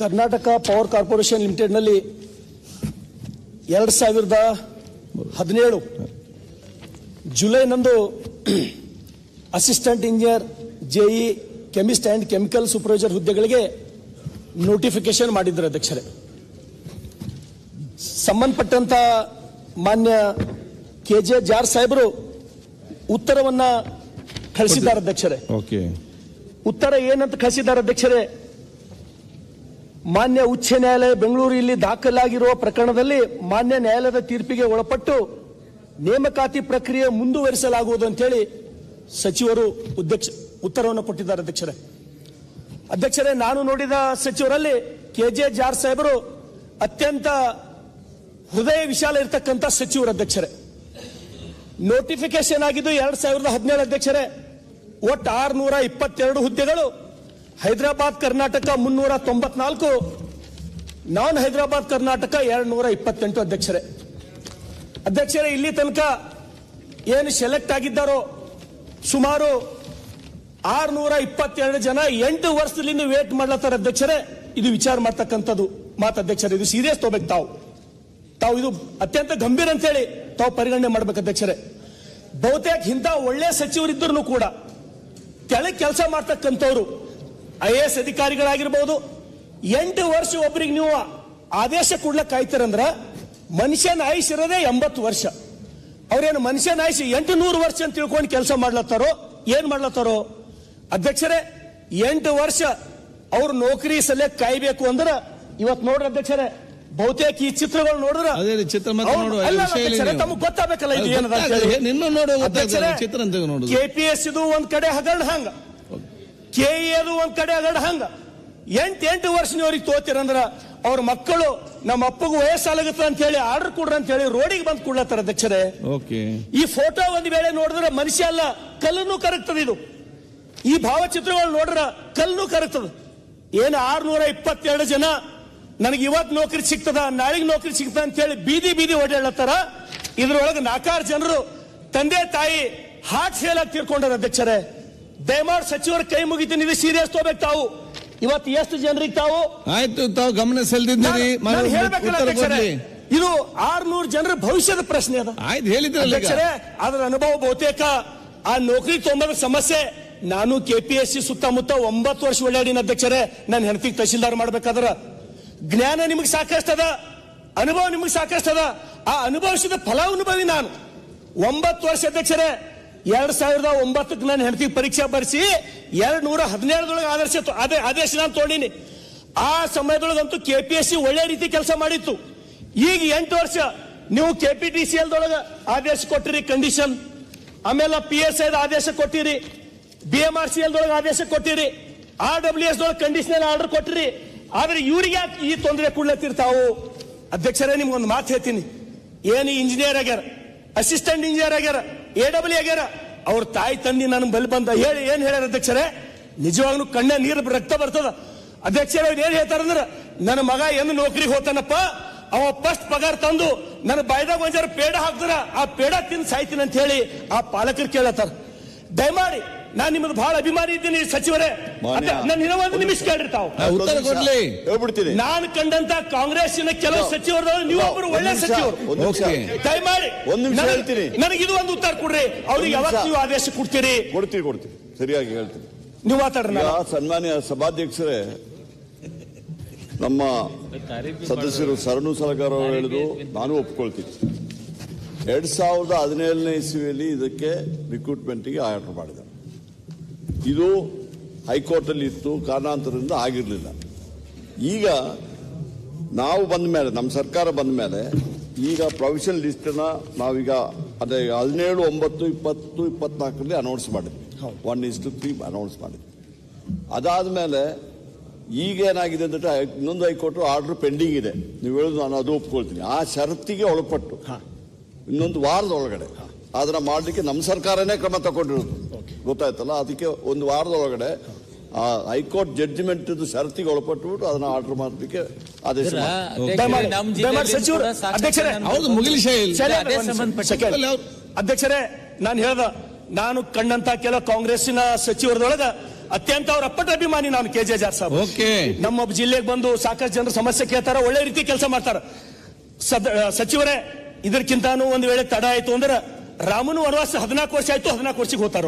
Karnataka power corporation ಲಿಮಿಟೆಡ್ನಲ್ಲಿ ಎರಡು ಸಾವಿರದ ಹದಿನೇಳು ಜುಲೈನಂದು assistant engineer JE chemist and chemical supervisor ಹುದ್ದೆಗಳಿಗೆ ನೋಟಿಫಿಕೇಶನ್ ಮಾಡಿದ್ರು ಅಧ್ಯಕ್ಷರೇ. ಸಂಬಂಧಪಟ್ಟಂತ ಮಾನ್ಯ ಕೆ ಜೆ ಜಾರ್ ಸಾಹೇಬರು ಉತ್ತರವನ್ನ ಕಳಿಸಿದ್ದಾರೆ ಅಧ್ಯಕ್ಷರೇ. ಓಕೆ. ಉತ್ತರ ಏನಂತ ಕಳಿಸಿದ್ದಾರೆ ಅಧ್ಯಕ್ಷರೇ? ಮಾನ್ಯ ಉಚ್ಚ ನ್ಯಾಯಾಲಯ ಬೆಂಗಳೂರು ಇಲ್ಲಿ ದಾಖಲಾಗಿರುವ ಪ್ರಕರಣದಲ್ಲಿ ಮಾನ್ಯ ನ್ಯಾಯಾಲಯದ ತೀರ್ಪಿಗೆ ಒಳಪಟ್ಟು ನೇಮಕಾತಿ ಪ್ರಕ್ರಿಯೆ ಮುಂದುವರಿಸಲಾಗುವುದು ಅಂತೇಳಿ ಸಚಿವರು ಉದ್ದೇಶ ಉತ್ತರವನ್ನು ಕೊಟ್ಟಿದ್ದಾರೆ ಅಧ್ಯಕ್ಷರೇ. ಅಧ್ಯಕ್ಷರೇ, ನಾನು ನೋಡಿದ ಸಚಿವರಲ್ಲಿ ಕೆ ಜೆ ಜಾರ್ ಸಾಹೇಬರು ಅತ್ಯಂತ ಹೃದಯ ವಿಶಾಲ ಇರತಕ್ಕಂಥ ಸಚಿವರು ಅಧ್ಯಕ್ಷರೇ. ನೋಟಿಫಿಕೇಶನ್ ಆಗಿದ್ದು ಎರಡ್ ಸಾವಿರದ ಹದಿನೇಳು ಅಧ್ಯಕ್ಷರೇ, ಒಟ್ಟು ಆರ್ನೂರ ಇಪ್ಪತ್ತೆರಡು ಹುದ್ದೆಗಳು ಹೈದರಾಬಾದ್ ಕರ್ನಾಟಕ ಮುನ್ನೂರ ತೊಂಬತ್ನಾಲ್ಕು. ನಾನ್ ಹೈದರಾಬಾದ್ ಕರ್ನಾಟಕ ಎರಡ್ ನೂರ ಇಪ್ಪತ್ತೆಂಟು ಅಧ್ಯಕ್ಷರೇ. ಅಧ್ಯಕ್ಷರೇ, ಇಲ್ಲಿ ತನಕ ಏನು ಸೆಲೆಕ್ಟ್ ಆಗಿದ್ದಾರೋ ಸುಮಾರು ಆರ್ನೂರ ಇಪ್ಪತ್ತೆರಡು ಜನ ಎಂಟು ವರ್ಷದಿಂದ ವೇಟ್ ಮಾಡ್ಲತ್ತಾರ ಅಧ್ಯಕ್ಷರೇ. ಇದು ವಿಚಾರ ಮಾಡ್ತಕ್ಕಂಥದ್ದು. ಮಾತು ಅಧ್ಯಕ್ಷರೇ, ಇದು ಸೀರಿಯಸ್ ತಗೋಬೇಕು ತಾವು. ತಾವು ಇದು ಅತ್ಯಂತ ಗಂಭೀರ ಅಂತ ಹೇಳಿ ತಾವು ಪರಿಗಣನೆ ಮಾಡ್ಬೇಕು ಅಧ್ಯಕ್ಷರೇ. ಬಹುತೇಕ ಇಂಥ ಒಳ್ಳೆ ಸಚಿವರಿದ್ದರೂ ಕೂಡ ಕೆಳಗೆ ಕೆಲಸ ಮಾಡ್ತಕ್ಕಂಥವ್ರು ಐ ಎ ಎಸ್ ಅಧಿಕಾರಿಗಳಾಗಿರ್ಬೋದು. ಎಂಟು ವರ್ಷ ಒಬ್ಬರಿಗೆ ನೀವು ಆದೇಶ ಕೊಡ್ಲಕ್ ಕಾಯ್ತಾರಂದ್ರ ಮನುಷ್ಯನ ಆಯುಷ್ ಇರೋದೇ ಎಂಬತ್ತು ವರ್ಷ. ಅವ್ರೇನು ಮನುಷ್ಯನ ಆಯುಷ್ ಎಂಟು ನೂರು ವರ್ಷ ಅಂತ ತಿಳ್ಕೊಂಡು ಕೆಲಸ ಮಾಡ್ಲತ್ತಾರೋ ಏನ್ ಮಾಡ್ಲತ್ತಾರೋ? ಅಧ್ಯಕ್ಷರೇ ಎಂಟು ವರ್ಷ ಅವ್ರ ನೌಕರಿ ಸಲಕ್ ಕಾಯ್ಬೇಕು ಅಂದ್ರೆ ಇವತ್ ನೋಡ್ರಿ ಅಧ್ಯಕ್ಷರೇ ಬಹುತೇಕ ಈ ಚಿತ್ರಗಳು ನೋಡಿದ್ರ ತಮಗ್ ಗೊತ್ತಾಗಬೇಕಲ್ಲ ಇದು ಪಿ ಏನದ ಚಿತ್ರ. ಕೆಪಿಎಸ್ ಇದು ಒಂದ್ ಕಡೆ ಹಗರಣ ಹಂಗ. ಕೆ ಎದು ಒಂದ್ ಕಡೆ ಅದ ಹಂಗ. ಎಂಟು ಎಂಟು ವರ್ಷ ನೀವು ಅವ್ರಿಗೆ ತೋತಿರಂದ್ರ ಅವ್ರ ಮಕ್ಕಳು ನಮ್ಮ ಅಪ್ಪಗೂ ವಯಸ್ಸಾಲಾಗತ್ತ ಅಂತ ಹೇಳಿ ಆರ್ಡರ್ ಕೊಡ್ರ ಅಂತ ಹೇಳಿ ರೋಡಿಗೆ ಬಂದು ಕೊಡ್ಲತ್ತಾರ ಅಧ್ಯಕ್ಷರೇ. ಓಕೆ. ಈ ಫೋಟೋ ಒಂದ್ ವೇಳೆ ನೋಡಿದ್ರೆ ಮನುಷ್ಯ ಅಲ್ಲ ಕಲ್ಲನ್ನು ಕರಗ್ತದೆ ಇದು. ಈ ಭಾವಚಿತ್ರಗಳು ನೋಡ್ರ ಕಲ್ಲು ಕರಗ್ತದ. ಏನು ಆರ್ನೂರ ಇಪ್ಪತ್ತೆರಡು ಜನ ನನಗೆ ಇವತ್ತು ನೌಕರಿ ಸಿಗ್ತದ ನಾಳೆಗೆ ನೌಕರಿ ಸಿಗ್ತದ ಅಂತ ಹೇಳಿ ಬೀದಿ ಬೀದಿ ಓಡಾಡ್ಲತ್ತಾರ. ಇದ್ರೊಳಗೆ ನಾಲ್ಕಾರು ಜನರು ತಂದೆ ತಾಯಿ ಹಾಟ್ ಫೇಲ್ ಆಗಿ ತೀರ್ಕೊಂಡಾರ ಅಧ್ಯಕ್ಷರೇ. ದಯಮಾಡಿ ಸಚಿವರ ಕೈ ಮುಗಿತೀನಿ ಇದು ಸೀರಿಯಸ್ ತಗೋಬೇಕು ತಾವು. ಇವತ್ತು ಎಷ್ಟು ಜನರಿಗೆ ತಾವು? ಆಯ್ತು ತಾವು ಗಮನ ಸೆಳೆದಿದ್ದೀರಿ. ಇದು ಆರ್ನೂರು ಜನರ ಭವಿಷ್ಯದ ಪ್ರಶ್ನೆ ಅದ. ಆಯ್ತು ಹೇಳಿದ್ರಲ್ಲ ಅದರ ಅನುಭವ ಬಹುತೇಕ. ಆ ನೌಕರಿ ತೊಂಬದ ಸಮಸ್ಯೆ. ನಾನು ಕೆಪಿಎಸ್ಸಿ ಸುತ್ತಮುತ್ತ ಒಂಬತ್ತು ವರ್ಷ ಓಡಾಡಿನ ಅಧ್ಯಕ್ಷರೇ. ನನ್ನ ಹೆಂಡತಿಗೆ ತಹಶೀಲ್ದಾರ್ ಮಾಡ್ಬೇಕಾದ್ರ. ಜ್ಞಾನ ನಿಮಗೆ ಸಾಕಷ್ಟದ. ಅನುಭವ ನಿಮಗೆ ಸಾಕಷ್ಟದ. ಆ ಅನುಭವಿಸಿದ ಫಲಾನುಭವಿ ನಾನು. ಒಂಬತ್ತು ವರ್ಷ ಅಧ್ಯಕ್ಷರೇ ಎರಡ್ ಸಾವಿರದ ಒಂಬತ್ತಕ್ಕೆ ನಾನು ಹೆಂಡತಿ ಪರೀಕ್ಷೆ ಬರೆಸಿ ಎರಡ್ ನೂರ ಹದಿನೇಳದೊಳಗೆ ಆದರ್ಶ ಅದೇ ಆದೇಶ ನಾನು ತೋಡೀನಿ ಆ ಸಮಯದೊಳಗಂತೂ ಕೆ ಪಿ ಎಸ್ ಸಿ ಒಳ್ಳೆ ರೀತಿ ಕೆಲಸ ಮಾಡಿತ್ತು. ಈಗ ಎಂಟು ವರ್ಷ ನೀವು ಕೆ ಪಿ ಟಿ ಸಿ ಎಲ್ದೊಳಗೆ ಆದೇಶ ಕೊಟ್ಟಿರಿ ಕಂಡೀಷನ್ ಆಮೇಲೆ ಪಿ ಎಸ್ ಐದ ಆದೇಶ ಕೊಟ್ಟಿರಿ. ಬಿ ಎಂ ಆರ್ ಸಿ ಎಲ್ದೊಳಗೆ ಆದೇಶ ಕೊಟ್ಟಿರಿ. ಆರ್ ಡಬ್ಲ್ಯೂ ಎಸ್ ದೊಳಗೆ ಕಂಡೀಷನಲ್ ಆರ್ಡರ್ ಕೊಟ್ಟಿರಿ. ಆದ್ರೆ ಇವ್ರಿಗೆ ಯಾಕೆ ಈ ತೊಂದರೆ ಕೊಡ್ಲತ್ತಿರ್ತಾವು ಅಧ್ಯಕ್ಷರೇ, ನಿಮ್ಗೊಂದು ಮಾತು ಹೇಳ್ತೀನಿ. ಏನು ಇಂಜಿನಿಯರ್ ಆಗ್ಯಾರ? ಅಸಿಸ್ಟೆಂಟ್ ಇಂಜಿನಿಯರ್ ಆಗ್ಯಾರ? ಎ ಡಬ್ಲ್ಯೂ ಆಗ್ಯಾರ. ಅವ್ರ ತಾಯಿ ತಂದಿ ನನ್ನ ಬಲ್ ಬಂದ. ಹೇಳಿ, ಏನ್ ಹೇಳ್ಯಾರ ಅಧ್ಯಕ್ಷರೇ? ನಿಜವಾಗ್ಲೂ ಕಣ್ಣ ನೀರು ರಕ್ತ ಬರ್ತದ. ಅಧ್ಯಕ್ಷರ ಏನ್ ಹೇಳ್ತಾರಂದ್ರ ನನ್ನ ಮಗ ಎಂದು ನೌಕರಿ ಹೋತಾನಪ್ಪ ಅವ ಫಸ್ಟ್ ಪಗಾರ ತಂದು ನನ್ನ ಬಾಯ್ದಾಗ ಒಂಜಾರ ಪೇಡ ಹಾಕ್ತಾರ ಆ ಪೇಡ ತಿಂದು ಸಾಯ್ತೀನಿ ಅಂತ ಹೇಳಿ ಆ ಪಾಲಕರು ಕೇಳತ್ತಾರ. ದಯಮಾಡಿ ನಾನ್ ನಿಮ್ಮದು ಬಹಳ ಅಭಿಮಾನಿ ಇದ್ದೀನಿ ಸಚಿವರೇ. ನನ್ನ ನಾನು ಇನ್ನೂ ಒಂದು ನಿಮಿಷ ಕೇಳಿರ್ತಾವ. ಆ, ಉತ್ತರ ಕೊಡ್ಲಿ. ಹೇಳ್ಬಿಡ್ತೀನಿ. ನಾನು ಕಂಡಂತ ಕಾಂಗ್ರೆಸ್ಸಿನ ಕೆಲವು ಸಚಿವರು ನೀವೊಬ್ಬರು ಒಳ್ಳೆ ಸಚಿವರು. ದಯಮಾಡಿ. ಒಂದ್ ನಿಮಿಷ ಹೇಳ್ತೀನಿ. ನನಗೆ ಇದು ಒಂದು ಉತ್ತರ ಕೊಡ್ರಿ. ಅವ್ರಿಗೆ ಯಾವಾಗ ಯಾವತ್ತು ನೀವು ಆದೇಶ ಕೊಡ್ತೀರಿ? ಕೊಡ್ತೀವಿ ಕೊಡ್ತೀವಿ. ಸರಿಯಾಗಿ ಹೇಳ್ತೀನಿ. ನೀವು ಮಾತಾಡ್ರಿ. ಸನ್ಮಾನ್ಯ ಸಭಾಧ್ಯಕ್ಷರೇ ನಮ್ಮ ಸದಸ್ಯರು ಸರಣು ಸಲಕಾರ ಅವರು ಹೇಳಿದ್ರು ನಾನು ಒಪ್ಕೊಳ್ತೀನಿ. ಎರಡ್ ಸಾವಿರದ ಹದಿನೇಳನೇ ಇಸ್ವಿಯಲ್ಲಿ ಇದಕ್ಕೆ ರಿಕ್ರೂಟ್ಮೆಂಟ್ಗೆ ಆರ್ಡರ್ ಮಾಡಿದ್ದಾರೆ. ಇದು ಹೈಕೋರ್ಟಲ್ಲಿ ಇತ್ತು ಕಾರಣಾಂತರದಿಂದ ಆಗಿರಲಿಲ್ಲ. ಈಗ ನಾವು ಬಂದ ಮೇಲೆ ನಮ್ಮ ಸರ್ಕಾರ ಬಂದ ಮೇಲೆ ಈಗ ಪ್ರೊವಿಷನ್ ಲಿಸ್ಟನ್ನು ನಾವೀಗ ಅದೇ ಹದಿನೇಳು ಒಂಬತ್ತು ಇಪ್ಪತ್ತು ಇಪ್ಪತ್ನಾಲ್ಕರಲ್ಲಿ ಅನೌನ್ಸ್ ಮಾಡಿದ್ವಿ. One is to three announce ಮಾಡಿದ್ವಿ. ಅದಾದಮೇಲೆ ಈಗ ಏನಾಗಿದೆ ಅಂದ್ರೆ ಇನ್ನೊಂದು ಹೈಕೋರ್ಟ್ ಆರ್ಡರ್ ಪೆಂಡಿಂಗ್ ಇದೆ. ನೀವು ಹೇಳೋದು ನಾನು ಅದು ಒಪ್ಕೊಳ್ತೀನಿ. ಆ ಷರತ್ತಿಗೆ ಒಳಪಟ್ಟು ಇನ್ನೊಂದು ವಾರದ ಒಳಗಡೆ ಅದನ್ನ ಮಾಡಲಿಕ್ಕೆ ನಮ್ಮ ಸರ್ಕಾರನೇ ಕ್ರಮ ತಗೊಂಡಿರೋದು. ಗೊತ್ತಾಯ್ತಲ್ಲ? ಅದಕ್ಕೆ ಒಂದು ವಾರದ ಒಳಗಡೆ ಆ ಹೈಕೋರ್ಟ್ ಜಡ್ಜ್ಮೆಂಟ್ ಷರತ್ತಿಗೆ ಒಳಪಟ್ಟುಬಿಟ್ಟು ಅದನ್ನ ಆರ್ಡರ್ ಮಾಡಲಿಕ್ಕೆ ಆದೇಶ ಅಧ್ಯಕ್ಷರೇ ನಾನು ಹೇಳ್ದ ನಾನು ಕಂಡಂತ ಕೆಲ ಕಾಂಗ್ರೆಸ್ಸಿನ ಸಚಿವರದೊಳಗ ಅತ್ಯಂತ ಅವ್ರ ಅಪ್ಪಟ ಅಭಿಮಾನಿ ನಾನು ಕೆ ಜೆ ಜಾರ್ ಸಾಬ್. ಓಕೆ. ನಮ್ಮ ಜಿಲ್ಲೆಗೆ ಬಂದು ಸಾಕಷ್ಟು ಜನರ ಸಮಸ್ಯೆ ಕೇಳ್ತಾರ ಒಳ್ಳೆ ರೀತಿ ಕೆಲಸ ಮಾಡ್ತಾರ. ಸದ- ಸಚಿವರೇ ಇದಕ್ಕಿಂತಾನು ಒಂದು ವೇಳೆ ತಡ ಆಯ್ತು ಅಂದ್ರೆ ರಾಮನ ವನವಾಸ ಹದಿನಾಲ್ಕು ವರ್ಷ ಆಯ್ತು ಹದಿನಾಲ್ಕು ವರ್ಷಕ್ಕೆ ಹೋಗ್ತಾರ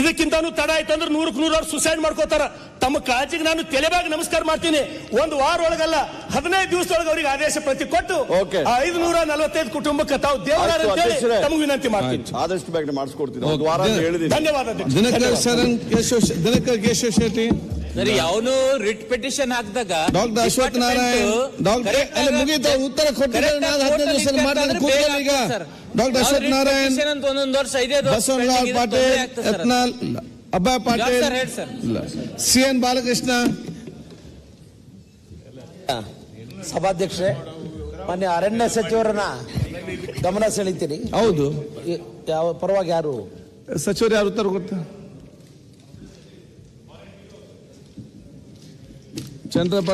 ಇದಕ್ಕಿಂತನು ತಡ ಆಯ್ತು ಅಂದ್ರೆ ನೂರಕ್ಕೆ ನೂರು ಅವ್ರು ಸುಸೈಡ್ ಮಾಡ್ಕೋತಾರ. ತಮ್ಮ ಕಾಳಜಿಗೆ ನಾನು ತೆಲೆಬಾಗಿ ನಮಸ್ಕಾರ ಮಾಡ್ತೀನಿ. ಒಂದು ವಾರ ಒಳಗಲ್ಲ ಹದಿನೈದು ದಿವಸದೊಳಗೆ ಅವ್ರಿಗೆ ಆದೇಶ ಪ್ರತಿ ಕೊಟ್ಟು ಐದು ನೂರ ನಲವತ್ತೈದು ಕುಟುಂಬಕ್ಕೆ ತಾವು ದೇವರ. ತಮಗೆ ವಿನಂತಿ ಮಾಡ್ತೀನಿ. ಆದಷ್ಟು ಬೇಗ ಮಾಡಿಸ್ಕೊಡ್ತೀನಿ. ಒಂದು ವಾರ ಅಂತ ಹೇಳಿದ್ದೀನಿ. ಧನ್ಯವಾದ ದಿನಕರ್ ಕೇಶವ ಶೆಟ್ಟಿ. ಸರಿ ಅವನು ರಿಟ್ ಪಿಟಿಷನ್ ಹಾಕಿದಾಗ ಡಾಕ್ಟರ್ ಅಶ್ವಥ್ ನಾರಾಯಣ್ ಡಾಕ್ಟರ್ ಅಲ್ಲಿ ಮುಗೀತಾ ಉತ್ತರ ಕೊಟ್ಟಿದ್ದಾರೆ ನಾನು ಹದಿನೈದು ದಿವಸ ಮಾಡ್ತೀನಿ ಕೂತ್ಕೊಳ್ಳಿ ಈಗ. ಡಾಕ್ಟರ್ ಅಶ್ವಥ್ ನಾರಾಯಣ್ ಅಂತ ಒಂದೊಂದು ವರ್ಷ ಐದೇ ಬಸವರಾವ್ ಪಾಟೀಲ್ ಯತ್ನಾಳ್ ಅಬ್ಬಾ ಪಾಟೀಲ್ ಸರ್, ಹೇಳಿ ಸರ್. C N Balakrishna. ಸಭಾಧ್ಯಕ್ಷರೇ ಮಾನ್ಯ ಅರಣ್ಯ ಸಚಿವರನ್ನ ಗಮನ ಸೆಳಿತೀನಿ. ಹೌದು. ಯಾವ ಪರವಾಗಿ ಯಾರು? ಸಚಿವರು ಯಾರು ಉತ್ತರ ಕೊಡ್ತಾರೆ? చంద్రపట్నం